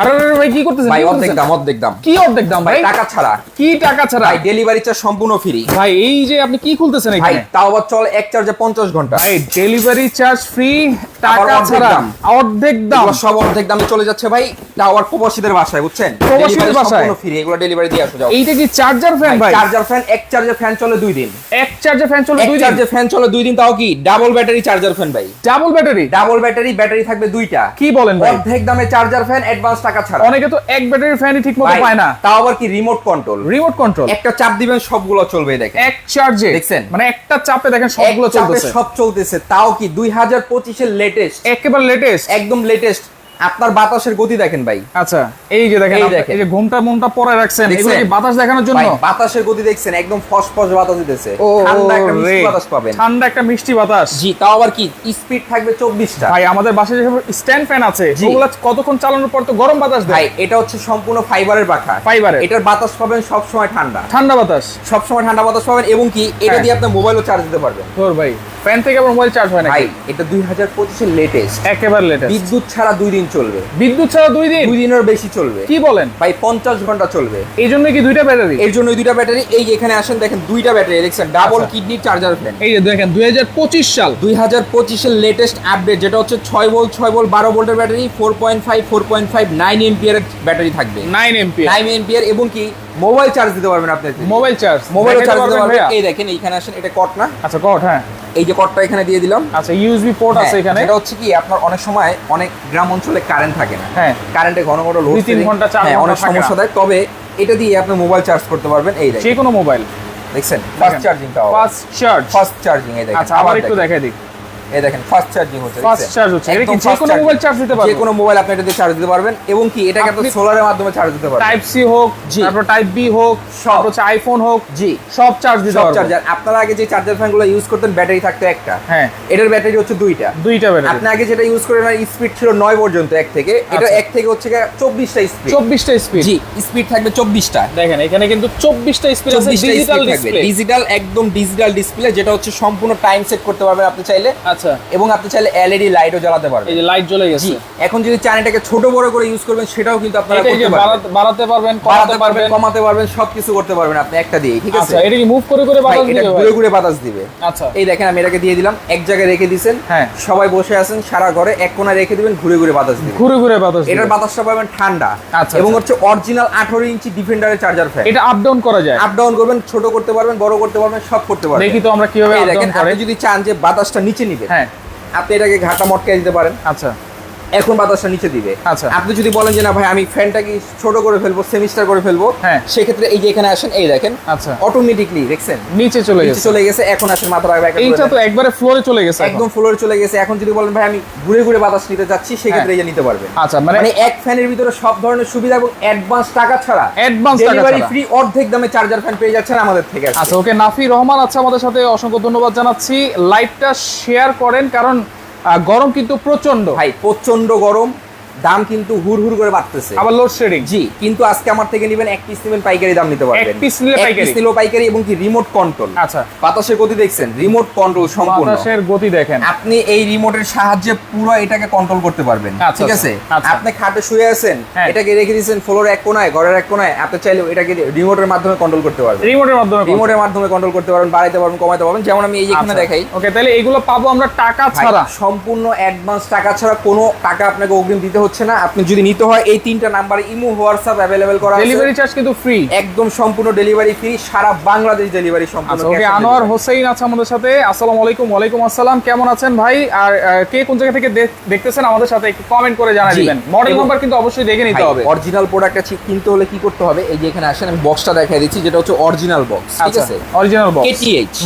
আরে আরে ভাই কি করতেছেন ভাই অর্ধেক দাম অর্ধেক দাম। কি অর্ধেক দাম ভাই ভাই? টাকা ছাড়া। কি টাকা ছাড়া? ভাই ডেলিভারি চার্জ সম্পূর্ণ ফ্রি ভাই এই যে আপনি কি খুলতেছেন ভাই তাও আবার চল এক চার্জে পঞ্চাশ ঘণ্টা। ভাই ডেলিভারি চার্জ ফ্রি টাকা ছাড়া। অর্ধেক দাম। সব অর্ধেক দামে চলে যাচ্ছে ভাই। তাও প্রবাসীদের বাসায় বুঝছেন? প্রবাসীদের বাসায়? ফ্রি এগুলো ডেলিভারি দিয়ে আসো যাও। এইটা কি চার্জার ফ্যান ভাই চার্জার ফ্যান এক চার্জে ফ্যান চলে দুই দিন। এক চার্জার ফ্যান চলে দুই দিন? চার্জে ফ্যান চলে দুই দিন তাও কি? ডাবল ব্যাটারি চার্জার ফ্যান ভাই। Double battery double battery battery থাকবে দুইটা। কি বলেন ভাই? অর্ধেক দামে চার্জার ফ্যান অ্যাডভান্স টাকা ছাড়া। অনেকে তো এক ব্যাটারি ফ্যানই ঠিক মতো পায় না। তাও আবার কি রিমোট কন্ট্রোল রিমোট কন্ট্রোল একটা চাপ দিবেন সবগুলো চলবে দেখেন। এক চার্জে দেখছেন? মানে একটা চাপে দেখেন সবগুলো চলতেছে। সব চলতেছে তাও কি দুই হাজার পঁচিশের লেটেস্ট একেবারে লেটেস্ট একদম লেটেস্ট আপনার বাতাসের গতি দেখেন ভাই। আচ্ছা এই যে দেখেন এই যে ঘুমটা মনটা পরে রাখছেন এগুলো কি বাতাস দেখানোর জন্য? ভাই বাতাসের গতি দেখছেন একদম ফস ফস বাতাস দিতেছে। ঠান্ডা একটা মিষ্টি বাতাস পাবেন। ঠান্ডা একটা মিষ্টি বাতাস। জি তাও আবার কি? স্পিড থাকবে চব্বিশটা। ভাই আমাদের বাসায় যে স্ট্যান্ড ফ্যান আছে। ওগুলা কতক্ষণ চালানোর পর তো গরম বাতাস দেয়? ভাই এটা হচ্ছে সম্পূর্ণ ফাইবারের পাখা। ফাইবারের। এটার বাতাস পাবেন সব সময় ঠান্ডা। ঠান্ডা বাতাস। সব সময় ঠান্ডা বাতাস পাবেন এবং কি এটা হ্যাঁ। দিয়ে আপনি মোবাইলও চার্জ দিতে পারবেন। তোর ভাই ফ্যান থেকে আবার মোবাইল চার্জ হয় না ভাই এটা দুই হাজার পঁচিশের লেটেস্ট একেবারে লেটেস্ট বিদ্যুৎ ছাড়া দুই দিন চলবে। বিদ্যুৎ ছাড়া দুই দিন? দুই দিনের বেশি চলবে। কি বলেন? ভাই পঞ্চাশ ঘণ্টা চলবে। এই জন্য কি দুইটা ব্যাটারি? এর জন্য দুইটা ব্যাটারি। এই এখানে আসেন দেখেন দুইটা ব্যাটারি দেখছেন ডাবল। কিডনি চার্জার ফ্যান এই যে দেখেন দুই হাজার পঁচিশ সাল। দুই হাজার পঁচিশের লেটেস্ট আপডেট যেটা হচ্ছে ছয় ভোল্ট ছয় ভোল্ট বারো ভোল্টের battery four point five four point five nine ampere battery থাকবে। নাইন এমপি নাইন এমপিয়ার এবং কি? মোবাইল চার্জ দিতে পারবেন আপনি। মোবাইল চার্জ মোবাইল চার্জ দিতে পারবেন। এই দেখেন এইখানে আসেন এটা কট না? আচ্ছা কট হ্যাঁ। এই যে কটটা এখানে দিয়ে দিলাম। আচ্ছা ইউএসবি পোর্ট আছে হ্যাঁ, এখানে। এটা হচ্ছে কি আপনার অনেক সময় অনেক গ্রাম অঞ্চলে কারেন্ট থাকে না। হ্যাঁ। কারেন্টে ঘন ঘন লোড দুই তিন ঘণ্টা, চার হ্যাঁ, ঘণ্টা অনেক সমস্যা দেয়। তবে এটা দিয়ে আপনি মোবাইল চার্জ করতে পারবেন। এই দেখেন। যে কোনো মোবাইল দেখছেন ফাস্ট চার্জিং চার্জিংটাও ফাস্ট চার্জ ফাস্ট চার্জিং এই দেখেন। আচ্ছা আবার একটু দেখাই দিই। এই দেখেন ফাস্ট চার্জিং হচ্ছে ফাস্ট চার্জ হচ্ছে এটা কি যে কোনো মোবাইল চার্জ দিতে যে কোনো মোবাইল আপনি এটা দিয়ে চার্জ দিতে পারবেন এবং কি এটাকে আপনি সোলারের মাধ্যমে চার্জ দিতে পারবেন। টাইপ সি হোক তারপর টাইপ বি হোক সব। হচ্ছে আইফোন হোক জি। সব চার্জ দিতে সব চার্জার আপনারা আগে যে চার্জার ফ্যানগুলো ইউজ করতেন ব্যাটারি থাকতো একটা। হ্যাঁ। এটার ব্যাটারি হচ্ছে দুইটা। দুইটা ব্যাটারি আপনি আগে যেটা ইউজ করেন স্পিড ছিল নয় পর্যন্ত এক থেকে। এটা আচ্ছা। এক থেকে হচ্ছে চব্বিশটা স্পিড চব্বিশটা স্পিড জি স্পিড থাকবে চব্বিশটা। দেখেন এখানে কিন্তু চব্বিশটা স্পিড আছে ডিজিটাল ডিসপ্লে ডিজিটাল একদম ডিজিটাল ডিসপ্লে যেটা হচ্ছে সম্পূর্ণ টাইম সেট করতে পারবেন আপনি চাইলে। আচ্ছা এবং আপনি চাইলে এলইডি লাইটও জ্বালাতে পারবেন। এই যে লাইট জ্বলে গেছে। এখন যদি চান এটাকে ছোট বড় করে ইউজ করবেন সেটাও কিন্তু আপনারা এটা করতে পারবেন। বাড়াতে- পারবেন কমাতে পারবেন কমাতে পারবেন সবকিছু করতে পারবেন আপনি একটা দিয়ে ঠিক আছে? আচ্ছা এটা কি মুভ করে করে বাতাস এটা দিবে ঘুরে ঘুরে বাতাস দিবে। আচ্ছা। এই দেখেন আমি এটাকে দিয়ে দিলাম এক জায়গায় রেখে দিছেন হ্যাঁ। সবাই বসে আছেন সারা ঘরে এক কোণা রেখে দিবেন ঘুরে ঘুরে বাতাস দিবে। ঘুরে ঘুরে বাতাস দিবে। এটার বাতাসটা পাবেন ঠান্ডা আচ্ছা, এবং আচ্ছা। হচ্ছে অরিজিনাল আঠারো ইঞ্চি ডিফেন্ডারের চার্জার ফ্যান এটা আপ ডাউন করা যায়। আপ ডাউন করবেন ছোট করতে পারবেন বড় করতে পারবেন সব করতে পারবেন। দেখি তো আমরা কীভাবে আপ ডাউন করে। যদি চান যে বাতাসটা নিচে নিবে হ্যাঁ। আপনি এটাকে ঘাটা মটকে দিতে পারেন। আচ্ছা। এখন বাতাসটা নিচে দিবে। আচ্ছা। আপনি যদি বলেন যে না ভাই আমি ফ্যানটা কি ছোট করে ফেলব সেমিস্টার করে ফেলব হ্যাঁ। সেক্ষেত্রে এই যে এখানে আসেন এই দেখেন আচ্ছা। অটোমেটিকলি দেখছেন? নিচে চলে গেছে। চলে গেছে এখন আসেন মাথা রাখবে এইটা তো একবারে ফ্লোরে চলে গেছে একদম ফ্লোরে চলে গেছে। এখন যদি বলেন ভাই আমি ঘুরে ঘুরে বাতাস নিতে যাচ্ছি সেক্ষেত্রে এই যে নিতে পারবেন। আচ্ছা মানে মানে এক ফ্যানের ভিতরে সব ধরনের সুবিধা এবং অ্যাডভান্স টাকা ছাড়া অ্যাডভান্স টাকা ছাড়া। ফ্রি অর্ধেক দামে চার্জার ফ্যান পেয়ে যাচ্ছেন আমাদের থেকে আচ্ছা ওকে নাফি রহমান আচ্ছা আমাদের সাথে। অসংখ্য ধন্যবাদ জানাচ্ছি। লাইভটা শেয়ার করেন কারণ গরম কিন্তু প্রচণ্ড ভাই প্রচণ্ড গরম। দাম কিন্তু হুর হুর করে বাড়তেছে। আবার লোডশেডিং জি কিন্তু আজকে আমার থেকে নেবেন এক পিস নেবেন পাইকারি দাম নিতে পারবেন। এক piece নিলে এক পাইকারি? piece নিলেও পাইকারি এবং কি রিমোট কন্ট্রোল আচ্ছা। বাতাসের গতি দেখছেন রিমোট কন্ট্রোল সম্পূর্ণ। বাতাসের গতি দেখেন। আপনি এই রিমোটের সাহায্যে পুরো এটাকে কন্ট্রোল করতে পারবেন। আচ্ছা, ঠিক আচ্ছা, আছে? আচ্ছা। আপনি খাটে শুয়ে আছেন হ্যাঁ। এটাকে রেখে দিয়েছেন ফ্লোর এক কোনায় ঘরের এক কোনায় আপনি চাইলে এটাকে রিমোটের মাধ্যমে কন্ট্রোল করতে পারবেন। রিমোটের মাধ্যমে রিমোটের মাধ্যমে কন্ট্রোল করতে পারবেন বাড়াইতে পারবেন কমাতে পারবেন যেমন আমি এই যে এখানে আচ্ছা। দেখাই। ওকে তাহলে এগুলো পাবো আমরা টাকা ছাড়া। সম্পূর্ণ অ্যাডভান্স টাকা ছাড়া কোনো টাকা আপনাকে অগ্রিম দিতে হচ্ছে না আপনি যদি নিতে হয় এই তিনটা নাম্বারে ইমো হোয়াটসঅ্যাপ অ্যাভেলেবেল করা আছে। ডেলিভারি চার্জ কিন্তু ফ্রি একদম সম্পূর্ণ ডেলিভারি ফ্রি সারা বাংলাদেশ ডেলিভারি সম্পূর্ণ আচ্ছা ওকে আনোয়ার হোসেন আছে আমাদের সাথে। আসসালামু আলাইকুম ওয়ালাইকুম আসসালাম কেমন আছেন ভাই? আর কে কোন জায়গা থেকে দেখ- দেখতেছেন আমাদের সাথে একটু কমেন্ট করে জানাই জি। দিবেন। মডেল নাম্বার কিন্তু অবশ্যই দেখে নিতে হবে। অরিজিনাল প্রোডাক্ট আছে কিনতে হলে কি করতে হবে? এই যে এখানে আসেন আমি বক্সটা দেখাই দিচ্ছি যেটা হচ্ছে অরিজিনাল বক্স ঠিক আচ্ছা আছে? অরিজিনাল বক্স কেটিএইচ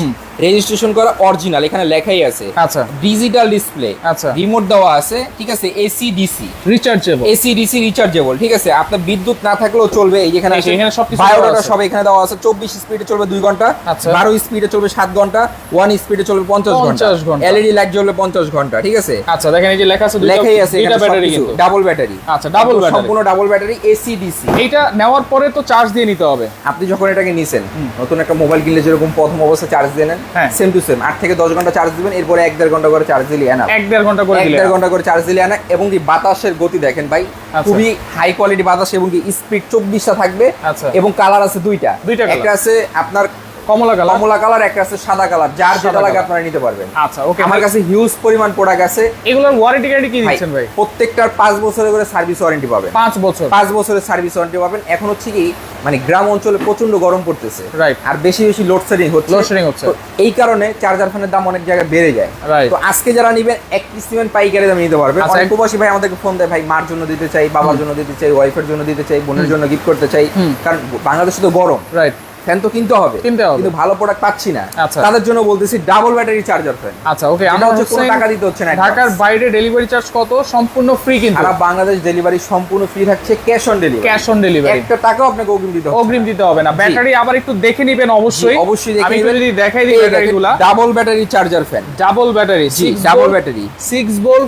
রেজিস্ট্রেশন করা অরিজিনাল এখানে লেখাই আছে। আচ্ছা। ডিজিটাল ডিসপ্লে আচ্ছা। রিমোট দেওয়া আছে ঠিক আছে? AC DC rechargeable AC DC rechargeable ঠিক আছে? আপনার বিদ্যুৎ না থাকলেও চলবে এই যেখানে এখানে দেওয়া বায়োডাটা সব এখানে দেওয়া আছে। চব্বিশ স্পিডে চলবে দুই ঘণ্টা আচ্ছা। বারো স্পিডে চলবে সাত ঘণ্টা ওয়ান স্পিডে চলবে পঞ্চাশ ঘণ্টা। 50 ঘণ্টা। এলইডি লাইট জ্বলবে পঞ্চাশ ঘণ্টা ঠিক আছে? আচ্ছা দেখেন এই যে লেখা আছে লেখাই আছে দুইটা ব্যাটারি কিন্তু। ডাবল ব্যাটারি আচ্ছা, double battery। সম্পূর্ণ ডাবল ব্যাটারি এসি ডিসি এটা নেওয়ার পরে তো চার্জ দিয়ে নিতে হবে। আপনি যখন এটাকে নিছেন নতুন একটা মোবাইল কিনলে যেরকম প্রথম অবস্থায় চার্জ দেন হ্যাঁ। সেম টু সেম আট থেকে দশ ঘণ্টা চার্জ দিবেন এরপরে এক দেড় ঘণ্টা করে চার্জ দিলে আনা এক দেড় ঘণ্টা করে এক দেড় ঘণ্টা করে চার্জ দিলে আনা এবং কি বাতাসের গতি দেখেন ভাই আচ্ছা। খুবই হাই কোয়ালিটি বাতাস এবং কি স্পিড চব্বিশটা থাকবে আচ্ছা। এবং কালার আছে দুইটা দুইটা। একটা আছে আপনার কমলা কালার? কমলা কালার একটা আছে সাদা কালার। যার যেটা লাগে আপনারা নিতে পারবেন। আচ্ছা ওকে আমার কাছে হিউজ পরিমাণ প্রোডাক্ট আছে। এগুলোর ওয়ারেন্টি গ্যারান্টি কি দিচ্ছেন ভাই? প্রত্যেকটার পাঁচ বছরের করে সার্ভিস ওয়ারেন্টি পাবেন। পাঁচ বছর। পাঁচ বছরের সার্ভিস ওয়ারেন্টি পাবেন। এখন হচ্ছে কি মানে গ্রাম অঞ্চলে প্রচণ্ড গরম পড়তেছে. আর বেশি বেশি লোডশেডিং হচ্ছে। হচ্ছে। এই কারণে চার্জার ফোনের দাম অনেক জায়গায় বেড়ে যায়. তো আজকে যারা নিবেন এক পিস নিবেন পাইকারি দামে নিতে পারবে আচ্ছা, অনেক প্রবাসী ভাই আমাদেরকে ফোন দেয় ভাই মার জন্য দিতে চাই বাবার জন্য দিতে চাই ওয়াইফের জন্য দিতে চাই বোনের জন্য গিফট করতে চাই। কারণ বাংলাদেশে তো গরম। রাইট ফ্যান তো কিনতে হবে। কিনতে হবে। কিন্তু ভালো প্রোডাক্ট পাচ্ছি না। আচ্ছা। তাদের জন্য বলতেছি ডাবল ব্যাটারি চার্জার ফ্যান আচ্ছা ওকে আমরা হচ্ছে কোনো টাকা দিতে হচ্ছে না ঢাকার বাইরে ডেলিভারি চার্জ কত? সম্পূর্ণ ফ্রি কিন্তু। সারা বাংলাদেশ ডেলিভারি সম্পূর্ণ ফ্রি থাকছে cash on delivery cash on delivery একটা টাকাও আপনাকে অগ্রিম দিতে হবে অগ্রিম দিতে হবে না। ব্যাটারি আবার একটু দেখে নিবেন অবশ্যই। অবশ্যই দেখে আমি। যদি দেখাই দিই ব্যাটারিগুলা double battery charger fan double battery জি,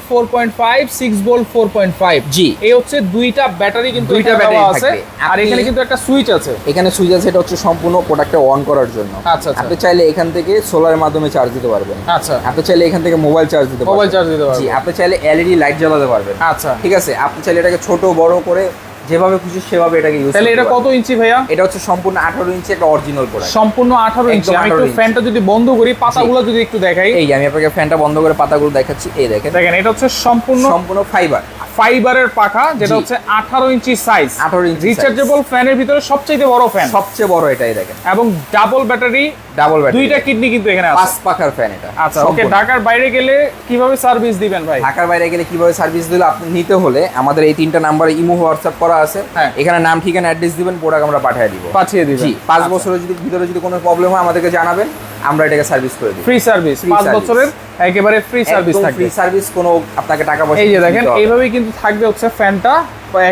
four point five six volt four point five জি। এই হচ্ছে দুইটা ব্যাটারি কিন্তু দুইটা battery আছে। আর এখানে কিন্তু একটা সুইচ আছে। এখানে সুইচ আছে এটা হচ্ছে সম্পূর্ণ প্রোডাক্টটা অন করার জন্য। আচ্ছা, আচ্ছা। আপনি চাইলে এখান থেকে সোলারের মাধ্যমে চার্জ দিতে পারবেন। আচ্ছা। আপনি চাইলে এখান থেকে মোবাইল চার্জ দিতে পারবেন। মোবাইল চার্জ দিতে পারবেন। জি আপনি চাইলে এলইডি লাইট জ্বালাতে পারবেন। আচ্ছা। ঠিক আছে? আপনি চাইলে এটাকে ছোট বড় করে যেভাবে খুশি সেভাবে এটাকে ইউজ তাহলে এটা কত ইঞ্চি ভাইয়া? এটা হচ্ছে সম্পূর্ণ 18 ইঞ্চি একটা অরিজিনাল প্রোডাক্ট সম্পূর্ণ আঠারো ইঞ্চি। একদম আমি একটু ফ্যানটা যদি বন্ধ করি পাতাগুলো যদি একটু দেখাই। এই আমি আপনাকে ফ্যানটা বন্ধ করে পাতাগুলো দেখাচ্ছি এই দেখেন। দেখেন এটা হচ্ছে সম্পূর্ণ সম্পূর্ণ ফাইবার ফাইবারের পাখা যেটা হচ্ছে আঠারো ইঞ্চি সাইজ 18 ইঞ্চি। রিচার্জেবল ফ্যানের ভিতরে সবচেয়ে বড় ফ্যান সবচেয়ে বড় এটাই দেখেন। এবং ডাবল ব্যাটারি ডাবল ব্যাটারি দুইটা কিডনি কিন্তু এখানে আছে। পাঁচ পাখার ফ্যান এটা। আচ্ছা ওকে ঢাকার বাইরে গেলে কীভাবে সার্ভিস দিবেন ভাই? ঢাকার বাইরে গেলে কীভাবে সার্ভিস দিলে আপনি নিতে হলে আমাদের এই তিনটা নাম্বারে ইমো হোয়াটসঅ্যাপ করা আছে হ্যাঁ। এখানে নাম ঠিকানা অ্যাড্রেস দিবেন প্রোডাক্ট আমরা পাঠিয়ে দিব। পাঠিয়ে দিব জি পাঁচ আচ্ছা। বছরের যদি ভিতরে যদি কোনো প্রবলেম হয় আমাদেরকে জানাবেন আমরা এটাকে সার্ভিস করে দিই ফ্রি সার্ভিস পাঁচ বছরের একেবারে ফ্রি সার্ভিস থাকবে। ফ্রি সার্ভিস কোনো আপনাকে টাকা পয়সা এই যে দেখেন এইভাবেই কিন্তু থাকবে হচ্ছে ফ্যানটা।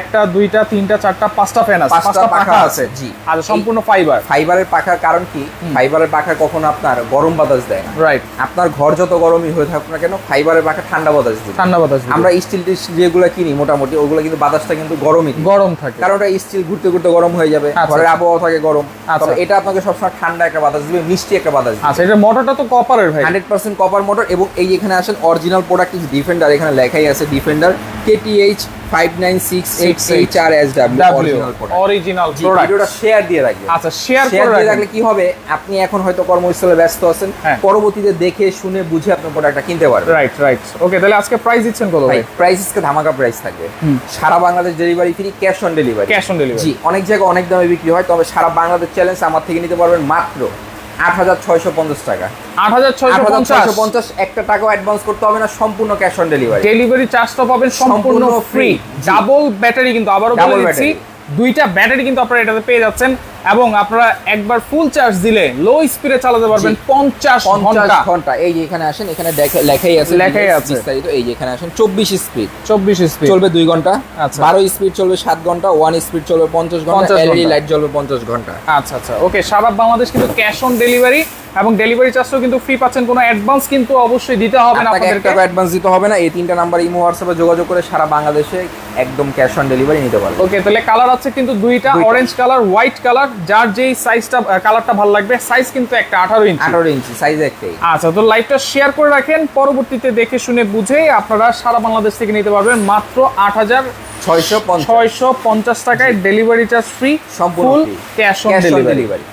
একটা দুইটা তিনটা চারটা পাঁচটা ফ্যান আছে। পাঁচটা পাখা আছে। জি। আর সম্পূর্ণ ফাইবার ফাইবারের পাখার কারণ কি? ফাইবারের পাখা কখনো আপনার গরম বাতাস দেয় না। রাইট আপনার ঘর যত গরমই হয়ে থাকুক না কেন ফাইবারের পাখা ঠান্ডা বাতাস দিবে। ঠান্ডা বাতাস। আমরা স্টিল যেগুলো কিনি মোটামুটি ওগুলো কিন্তু বাতাসটা কিন্তু গরমই গরম থাকে। কারণ ওটা স্টিল ঘুরতে ঘুরতে গরম হয়ে যাবে। আচ্ছা, ঘরের আচ্ছা। আবহাওয়া থাকে গরম। আচ্ছা। তবে এটা আপনাকে সবসময় ঠান্ডা একটা বাতাস দিবে মিষ্টি একটা বাতাস দিবে। আচ্ছা এটা মোটরটা তো কপারের ভাই। হান্ড্রেড পার্সেন্ট কপার মোটর এবং এই এখানে আসেন অরিজিনাল প্রোডাক্ট ডিফেন্ডার এখানে লেখাই আছে defender KTH five nine six eight H R S W W original product original product ভিডিওটা শেয়ার দিয়ে রাখবেন। আচ্ছা শেয়ার শেয়ার করে রাখলে কি হবে? আপনি এখন হয়তো কর্মস্থলে ব্যস্ত আছেন। হ্যাঁ। পরবর্তীতে দেখে শুনে বুঝে প্রোডাক্টটা কিনতে পারবেন। রাইট রাইট ওকে তাহলে আজকে প্রাইস দিচ্ছেন কত ভাই? ভাই প্রাইস আজকে ধামাকা প্রাইস থাকবে। সারা Bangladesh delivery free cash on delivery cash on delivery জি অনেক জায়গায় অনেক দামে বিক্রি হয় তবে সারা বাংলাদেশ চ্যালেঞ্জ আমার থেকে নিতে পারবেন মাত্র আট হাজার ছয়শো পঞ্চাশ টাকা। আট হাজার ছয়শো পঞ্চাশ? একটা টাকাও অ্যাডভান্স করতে হবে না সম্পূর্ণ ক্যাশ অন ডেলিভারি ডেলিভারি চার্জটা পাবেন সম্পূর্ণ ফ্রি। ডাবল ব্যাটারি কিন্তু আবারও বলে দিচ্ছি। দুইটা ব্যাটারি কিন্তু আপনারা এটাতে পেয়ে যাচ্ছেন। এবং আপনারা একবার ফুল চার্জ দিলে লো স্পিডে চালাতে পারবেন জি। পঞ্চাশ পঞ্চাশ ঘণ্টা। ঘণ্টা। এই যে এখানে আসেন এখানে দেখে- লেখাই আছে লেখাই আছে। বিস্তারিত। এই যে এখানে আসেন চব্বিশ স্পিড চব্বিশ স্পিড চলবে দুই ঘণ্টা। আচ্ছা। বারো স্পিড চলবে সাত ঘণ্টা ওয়ান স্পিড চলবে পঞ্চাশ ঘণ্টা 50 এলইডি লাইট জ্বলবে পঞ্চাশ ঘণ্টা। আচ্ছা আচ্ছা। ওকে সারা বাংলাদেশ কিন্তু ক্যাশ অন ডেলিভারি এবং ডেলিভারি চার্জও কিন্তু ফ্রি পাচ্ছেন। কোনো অ্যাডভান্স কিন্তু অবশ্যই দিতে হবে না আপনাদেরকে। টাকা অ্যাডভান্স দিতে হবে না। এই তিনটা নাম্বার ইমো হোয়াটসঅ্যাপে যোগাযোগ করে সারা বাংলাদেশে একদম ক্যাশ অন ডেলিভারি নিতে পারবে ওকে তাহলে কালার আছে কিন্তু দুইটা। অরেঞ্জ কালার হোয়াইট কালার যার যেই সাইজটা কালারটা ভালো লাগবে সাইজ কিন্তু একটা আঠারো ইঞ্চি। আঠারো ইঞ্চি সাইজ একটাই। আচ্ছা তো লাইভটা শেয়ার করে রাখেন। পরবর্তীতে দেখে শুনে বুঝে আপনারা সারা বাংলাদেশ থেকে নিতে পারবেন মাত্র আট হাজার ছয়শো পঞ্চাশ। ছয়শো পঞ্চাশ টাকায় ডেলিভারি চার্জ ফ্রি সম্পূর্ণ ক্যাশ অন ডেলিভারি।